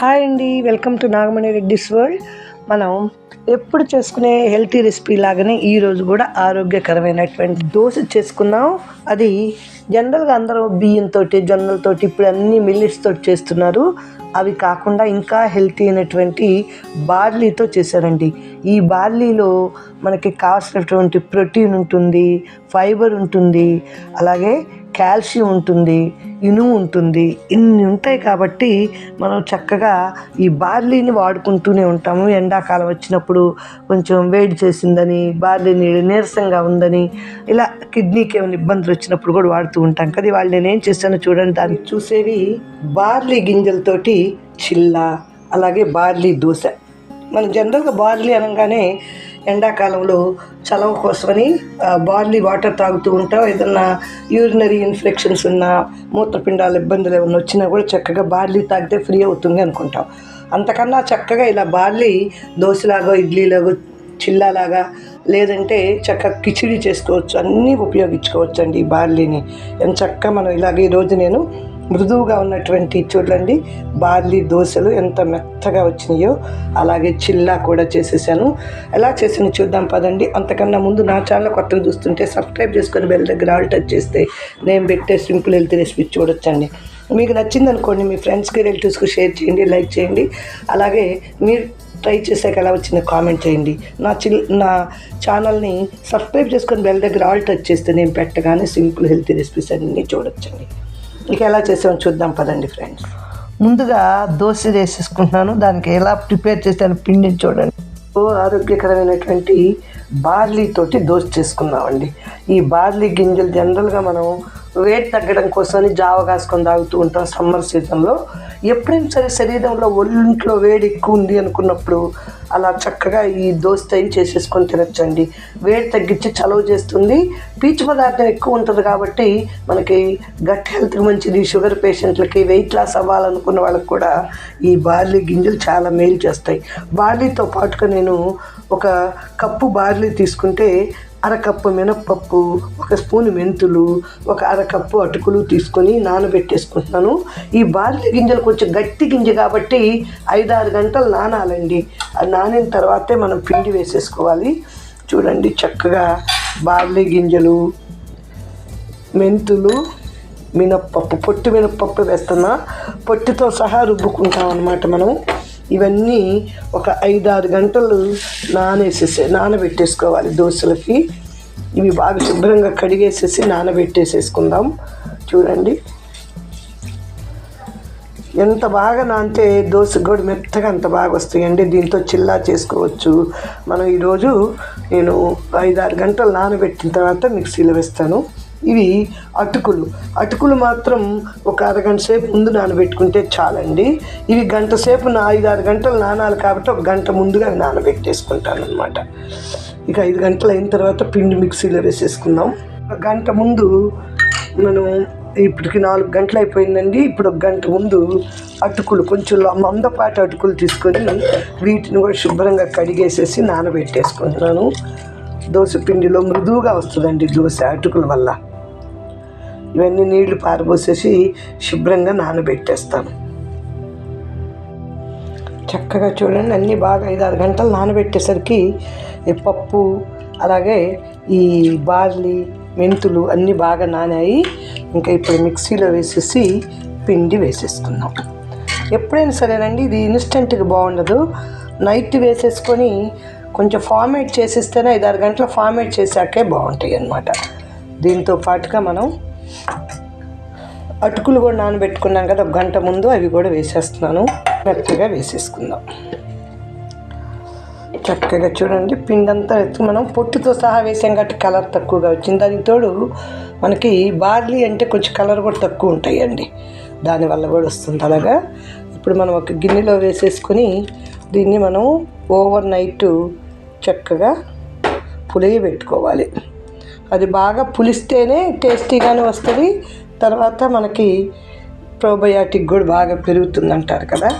Hi అండి welcome to Nagamani Reddy's world. మనం ఎప్పుడు చేసుకునే హెల్తీ రెసిపీ లాగానే ఈరోజు కూడా ఆరోగ్యకరమైనటువంటి దోశ చేసుకున్నాం అది జనరల్గా అందరూ బియ్యంతో జొన్నలతో ఇప్పుడు అన్ని మిల్లెట్స్తో చేస్తున్నారు. అవి కాకుండా ఇంకా హెల్తీ అయినటువంటి బార్లీతో చేశారండి. ఈ బార్లీలో మనకి కావాల్సినటువంటి ప్రోటీన్ ఉంటుంది ఫైబర్ ఉంటుంది అలాగే కాల్షియం ఉంటుంది ఇనుము ఉంటుంది. ఇన్ని ఉంటాయి కాబట్టి మనం చక్కగా ఈ బార్లీని వాడుకుంటూనే ఉంటాము. ఎండాకాలం వచ్చిన వచ్చినప్పుడు కొంచెం వేడి చేసిందని బార్లీ నీళ్ళు నీరసంగా ఉందని ఇలా కిడ్నీకి ఏమైనా ఇబ్బందులు వచ్చినప్పుడు కూడా వాడుతూ ఉంటాం. కదా వాళ్ళు నేనేం చేస్తానో చూడండి దానికి చూసేవి బార్లీ గింజలతోటి చిల్లా అలాగే బార్లీ దోశ. మనం జనరల్గా బార్లీ అనగానే ఎండాకాలంలో చలవ కోసమని బార్లీ వాటర్ తాగుతూ ఉంటాం. ఏదన్నా యూరినరీ ఇన్ఫెక్షన్స్ ఉన్నా మూత్రపిండాల ఇబ్బందులు ఏమైనా వచ్చినా కూడా చక్కగా బార్లీ తాగితే ఫ్రీ అవుతుంది అనుకుంటాం. అంతకన్నా చక్కగా ఇలా బార్లీ దోశలాగో ఇడ్లీలాగో చిల్లాలాగా లేదంటే చక్కగా కిచిడి చేసుకోవచ్చు అన్నీ ఉపయోగించుకోవచ్చు అండి ఈ బార్లీని. ఎంత చక్కగా మనం ఇలాగ ఈరోజు నేను మృదువుగా ఉన్నటువంటి చూడండి బార్లీ దోశలు ఎంత మెత్తగా వచ్చినాయో అలాగే చిల్లా కూడా చేసేసాను. ఎలా చేసిన చూద్దాం పదండి. అంతకన్నా ముందు నా ఛానల్ కొత్తగా చూస్తుంటే సబ్స్క్రైబ్ చేసుకొని బెల్ దగ్గర ఆల్ టచ్ చేస్తే నేను పెట్టే సింపుల్ హెల్త్ రెసిపీ చూడొచ్చండి. మీకు నచ్చింది అనుకోండి మీ ఫ్రెండ్స్కి రిలేటివ్స్కి షేర్ చేయండి లైక్ చేయండి. అలాగే మీరు ట్రై చేసాక ఎలా వచ్చిందో కామెంట్ చేయండి. నా చిల్ నా ఛానల్ని సబ్స్క్రైబ్ చేసుకొని బెల్ దగ్గర ఆల్ టచ్ చేస్తే నేను పెట్టగానే సింపుల్ హెల్తీ రెసిపీస్ అన్నీ చూడొచ్చండి. ఇక ఎలా చేసామో చూద్దాం పదండి ఫ్రెండ్స్ ముందుగా దోశ వేసేసుకుంటున్నాను. దానికి ఎలా ప్రిపేర్ చేస్తాను పిండిని చూడండి. ఆరోగ్యకరమైనటువంటి బార్లీ తోటి దోశ చేసుకున్నామండి ఈ బార్లీ గింజలు జనరల్గా మనం వేడి తగ్గడం కోసమని జావ కాసుకొని తాగుతూ ఉంటాం సమ్మర్ సీజన్లో. ఎప్పుడైనా సరే శరీరంలో ఒళ్ళుంట్లో వేడి ఎక్కువ ఉంది అనుకున్నప్పుడు అలా చక్కగా ఈ దోశ చేసేసుకొని తినచ్చండి. వేడి తగ్గించి చలవ చేస్తుంది. పీచు పదార్థం ఎక్కువ ఉంటుంది కాబట్టి మనకి గట్ హెల్త్కి మంచిది షుగర్ పేషెంట్లకి వెయిట్ లాస్ అవ్వాలనుకున్న వాళ్ళకి కూడా ఈ బార్లీ గింజలు చాలా మేలు చేస్తాయి. బార్లీతో పాటుగా నేను ఒక కప్పు బార్లీ తీసుకుంటే అరకప్పు మినప్పప్పు ఒక స్పూన్ మెంతులు ఒక అరకప్పు అటుకులు తీసుకొని నానబెట్టేసుకుంటున్నాను. ఈ బార్లీ గింజలు కొంచెం గట్టి గింజ కాబట్టి ఐదారు గంటలు నానాలండి. అది నానిన తర్వాతే మనం పిండి వేసేసుకోవాలి. చూడండి చక్కగా బార్లీ గింజలు మెంతులు మినప్పప్పు పొట్టు మినప్పప్పు వేస్తున్నా. పొట్టుతో సహా రుబ్బుకుంటాం అన్నమాట మనం. ఇవన్నీ ఒక ఐదారు గంటలు నానేసేసే నానబెట్టేసుకోవాలి దోశలకి. ఇవి బాగా శుభ్రంగా కడిగేసేసి నానబెట్టేసేసుకుందాం. చూడండి. ఎంత బాగా నానితే దోశ కూడా మెత్తగా అంత బాగా వస్తాయండి. దీంతో చిల్లా చేసుకోవచ్చు. మనం ఈరోజు నేను ఐదారు గంటలు నానబెట్టిన తర్వాత మిక్సీలో వేస్తాను. ఇవి అటుకులు. అటుకులు మాత్రం ఒక అరగంట సేపు ముందు నానబెట్టుకుంటే చాలండి. ఇవి గంట సేపు నా ఐదారు గంటలు నానాలి కాబట్టి ఒక గంట ముందుగా నానబెట్టేసుకుంటాను అనమాట ఇక ఐదు గంటలు అయిన తర్వాత పిండి మిక్సీలో వేసేసుకుందాం. ఒక గంట ముందు మనం ఇప్పటికి నాలుగు గంటలు అయిపోయిందండి. ఇప్పుడు ఒక గంట ముందు అటుకులు కొంచెం మందపాటి అటుకులు తీసుకొని వీటిని కూడా శుభ్రంగా కడిగేసేసి నానబెట్టేసుకుంటున్నాను. దోశ పిండిలో మృదువుగా వస్తుందండి దోశ అటుకుల వల్ల. ఇవన్నీ నీళ్ళు పారబోసేసి శుభ్రంగా నానబెట్టేస్తాను. చక్కగా చూడండి అన్నీ బాగా ఐదు ఆరు గంటలు నానబెట్టేసరికి ఈ పప్పు అలాగే ఈ బార్లీ మెంతులు అన్నీ బాగా నానాయి. ఇంకా ఇప్పుడు మిక్సీలో వేసేసి పిండి వేసేసుకుందాం. ఎప్పుడైనా సరేనండి ఇది ఇన్స్టెంట్గా బాగుండదు. నైట్ వేసేసుకొని కొంచెం ఫార్మేట్ చేసేస్తేనే ఐదారు గంటల ఫార్మేట్ చేశాకే బాగుంటాయి అన్నమాట దీంతో పాటుగా మనం అటుకులు కూడా నానబెట్టుకున్నాం కదా ఒక గంట ముందు అవి కూడా వేసేస్తున్నాను. మెత్తగా వేసేసుకుందాం. చక్కగా చూడండి పిండి అంతా ఎత్తు. మనం పొట్టుతో సహా వేసాం కాబట్టి కలర్ తక్కువగా వచ్చింది. దానికి తోడు మనకి బార్లీ అంటే కొంచెం కలర్ కూడా తక్కువ ఉంటాయండి. దానివల్ల కూడా వస్తుంది అలాగా. ఇప్పుడు మనం ఒక గిన్నెలో వేసేసుకొని దీన్ని మనం ఓవర్ నైట్ చక్కగా పులిగి పెట్టుకోవాలి అది బాగా పులిస్తేనే టేస్టీగానే వస్తుంది. తర్వాత మనకి ప్రోబయాటిక్ కూడా బాగా పెరుగుతుంది అంటారు కదా.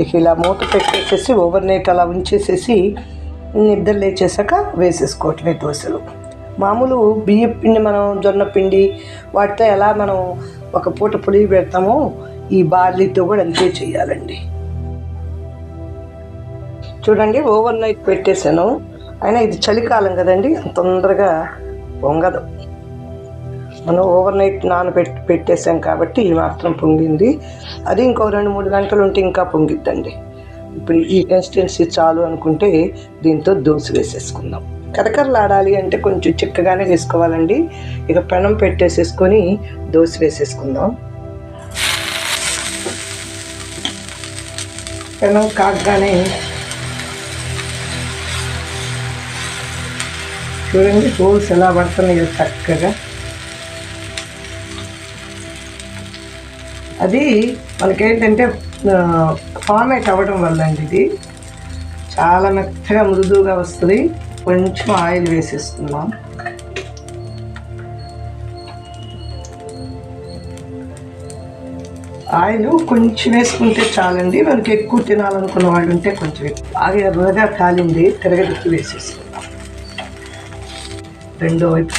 ఇక ఇలా మూత పెట్టేసేసి ఓవర్ నైట్ అలా ఉంచేసేసి నిద్ర లేచేసాక వేసేసుకోవటమే దోశలు. మామూలు బియ్య పిండి మనం జొన్న పిండి వాటితో ఎలా మనం ఒక పూట పులిగి పెడతామో ఈ బార్లీతో కూడా అంతే చేయాలండి. చూడండి ఓవర్ నైట్ పెట్టేశాను. అయినా ఇది చలికాలం కదండి తొందరగా పొంగదు. మనం ఓవర్ నైట్ నానబెట్టి పెట్టేసాం కాబట్టి ఈ మాత్రం పొంగింది. అది ఇంకో రెండు మూడు గంటలు ఉంటే ఇంకా పొంగిద్దండి. ఇప్పుడు ఈ కన్సిస్టెన్సీ చాలు అనుకుంటే దీంతో దోశ వేసేసుకుందాం. కరకరలాడాలి అంటే కొంచెం చిక్కగానే వేసుకోవాలండి. ఇక పెనం పెట్టేసేసుకొని దోశ వేసేసుకుందాం. పెనం కాగానే చూడండి హోల్స్ ఎలా పడుతున్నాయో చక్కగా. అది మనకేంటంటే ఫార్మేట్ అవ్వడం వల్ల అండి ఇది. చాలా మెత్తగా మృదువుగా వస్తుంది. కొంచెం ఆయిల్ వేసేస్తున్నాం. ఆయిల్ కొంచెం వేసుకుంటే చాలండి. మనకి ఎక్కువ తినాలనుకున్న వాళ్ళు ఉంటే కొంచెం ఎక్కువ. బాగా ఎర్రగా కాలింది తిరగదిక్కి వేసేస్తాం రెండో వైపు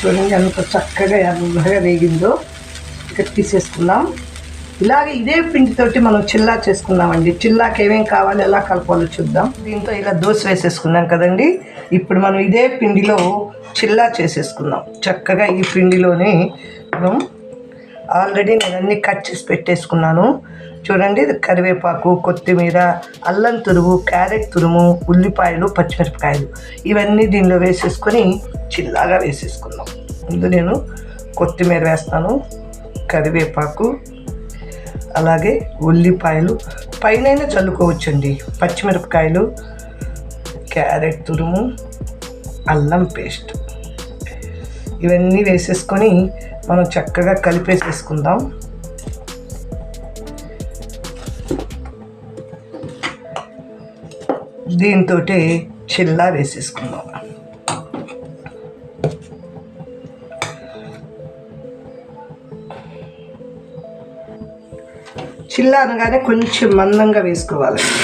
చూడండి అంత చక్కగా ఎర్రగా వేగిందో ఇక్కడ తీసేసుకుందాం. ఇలాగే ఇదే పిండితోటి మనం చిల్లా చేసుకుందామండి. చిల్లాకి ఏమేం కావాలి ఎలా కలపాలో చూద్దాం. దీంతో ఇలా దోశ వేసేసుకున్నాం కదండి. ఇప్పుడు మనం ఇదే పిండిలో చిల్లా చేసేసుకుందాం. చక్కగా ఈ పిండిలోనే మనం ఆల్రెడీ నేను అన్ని కట్ చేసి పెట్టేసుకున్నాను. చూడండి కరివేపాకు కొత్తిమీర అల్లం తురుము క్యారెట్ తురుము ఉల్లిపాయలు పచ్చిమిరపకాయలు. ఇవన్నీ దీనిలో వేసేసుకొని చిల్లాగా వేసేసుకున్నాం ముందు నేను కొత్తిమీర వేస్తాను కరివేపాకు అలాగే ఉల్లిపాయలు. పైన చల్లుకోవచ్చండి. పచ్చిమిరపకాయలు క్యారెట్ తురుము అల్లం పేస్ట్. ఇవన్నీ వేసేసుకొని మనం చక్కగా కలిపేసేసుకుందాం. దీంతో చిల్లా వేసేసుకుందాం. చిల్లా అనగానే కొంచెం మందంగా వేసుకోవాలండి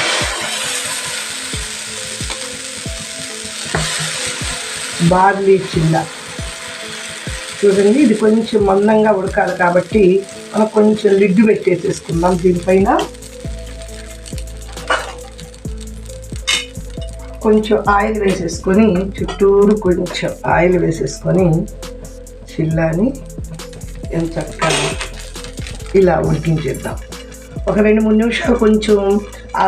బార్లీ చిల్లా. చూడండి ఇది కొంచెం మందంగా ఉడకాలి కాబట్టి మనం కొంచెం లిడ్డు పెట్టేసేసుకుందాం దీనిపైన. కొంచెం ఆయిల్ వేసేసుకొని చుట్టూరు కొంచెం ఆయిల్ వేసేసుకొని చిల్లాని ఎంత చక్కగా ఇలా ఉడికించేద్దాం. ఒక రెండు మూడు నిమిషాలు కొంచెం ఆ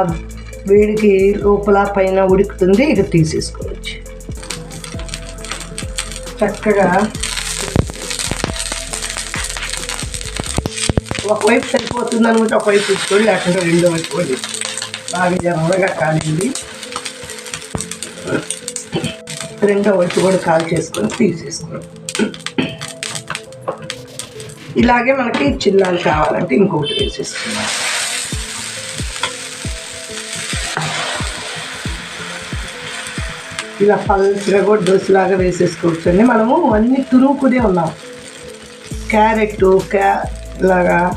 వేడికి లోపల పైన ఉడుకుతుంది ఇక తీసేసుకోవచ్చు. చక్కగా ఒకవైపు సరిపోతుంది అనుకుంటే ఒకవైపు తీసుకొని లేకుండా రెండో వైపు కూడా బాగా ఎర్రగా కాలింది రెండో వైపు కూడా కాల్ చేసుకొని తీసేసుకోండి ఇలాగే మనకి చిన్నాలు కావాలంటే ఇంకొకటి వేసేసుకున్నాం ఇలా పల్స్గా కూడా దోశలాగా వేసేసుకోవచ్చు అండి మనము అన్నీ తురుముకునే ఉన్నాం. క్యారెట్ క్యా ఇలాగా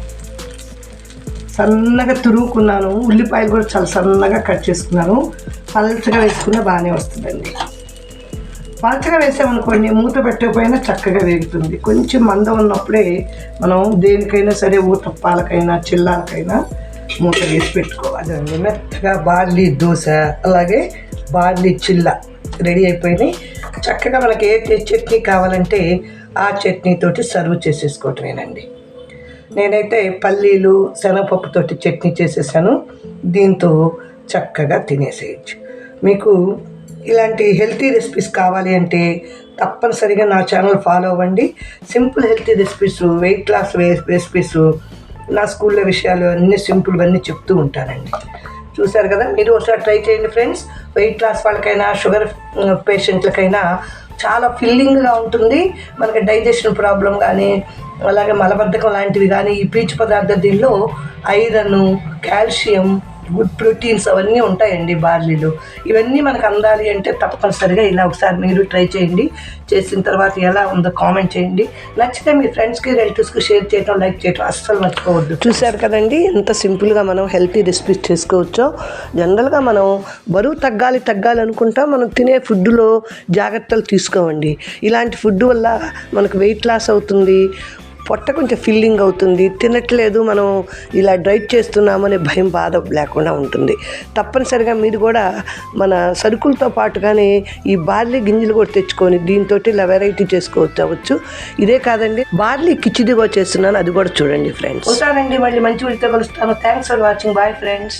సన్నగా తురుముకున్నాను. ఉల్లిపాయలు కూడా చాలా సన్నగా కట్ చేసుకున్నాను. పలచగా వేసుకున్న బాగానే వస్తుందండి. పలచగా వేసామనుకోండి మూత పెట్టకపోయినా చక్కగా వేగుతుంది. కొంచెం మందం ఉన్నప్పుడే మనం దేనికైనా సరే ఊతప్పాలకైనా చిల్లాలకైనా మూత వేసి పెట్టుకోవాలి. మెత్తగా బార్లీ దోశ అలాగే బార్లీ చిల్ల రెడీ అయిపోయినాయి. చక్కగా మనకి ఏ చట్నీ కావాలంటే ఆ చట్నీతోటి సర్వ్ చేసేసుకోవటమేనండి. నేనైతే పల్లీలు శనగపప్పుతోటి చట్నీ చేసేసాను. దీంతో చక్కగా తినేసేయచ్చు. మీకు ఇలాంటి హెల్తీ రెసిపీస్ కావాలి అంటే తప్పనిసరిగా నా ఛానల్ ఫాలో అవ్వండి. Simple healthy recipes weight loss recipes నా స్కూల్లో విషయాలు అన్ని సింపుల్ అన్నీ చెప్తూ ఉంటానండి. చూశారు కదా? మీరు ఒకసారి ట్రై చేయండి ఫ్రెండ్స్. వెయిట్ లాస్ వాళ్ళకైనా షుగర్ పేషెంట్లకైనా చాలా ఫిల్లింగ్గా ఉంటుంది. మనకి డైజెషన్ ప్రాబ్లం కానీ అలాగే మలబద్ధకం లాంటివి కానీ ఈ పీచు పదార్థ దీనిలో ఐరన్ కాల్షియం గుడ్ ప్రోటీన్స్ అవన్నీ ఉంటాయండి బార్లీలో. ఇవన్నీ మనకు అందాలి అంటే తప్పనిసరిగా ఇలా ఒకసారి మీరు ట్రై చేయండి. చేసిన తర్వాత ఎలా ఉందో కామెంట్ చేయండి. నచ్చితే మీ ఫ్రెండ్స్కి రిలేటివ్స్కి షేర్ చేయడం లైక్ చేయడం అస్సలు మర్చిపోవద్దు. చూశారు కదండి ఎంత సింపుల్గా మనం హెల్తీ రెసిపీస్ చేసుకోవచ్చో. జనరల్గా మనం బరువు తగ్గాలి తగ్గాలి అనుకుంటాం మనం తినే ఫుడ్లో జాగ్రత్తలు తీసుకోవండి. ఇలాంటి ఫుడ్ వల్ల మనకు వెయిట్ లాస్ అవుతుంది పొట్ట కొంచెం ఫిల్లింగ్ అవుతుంది. తినట్లేదు మనం ఇలా డైట్ చేస్తున్నామనే భయం బాధ లేకుండా ఉంటుంది. తప్పనిసరిగా మీరు కూడా మన సరుకులతో పాటుగానే ఈ బార్లీ గింజలు కూడా తెచ్చుకొని దీంతో ఇలా వెరైటీ చేసుకోవచ్చు ఇదే కాదండి బార్లీ కిచిడిగా చేస్తున్నాను. అది కూడా చూడండి ఫ్రెండ్స్ ఒకసారండి మళ్ళీ మంచి వీడితో కలుస్తాను. Thanks for watching bye friends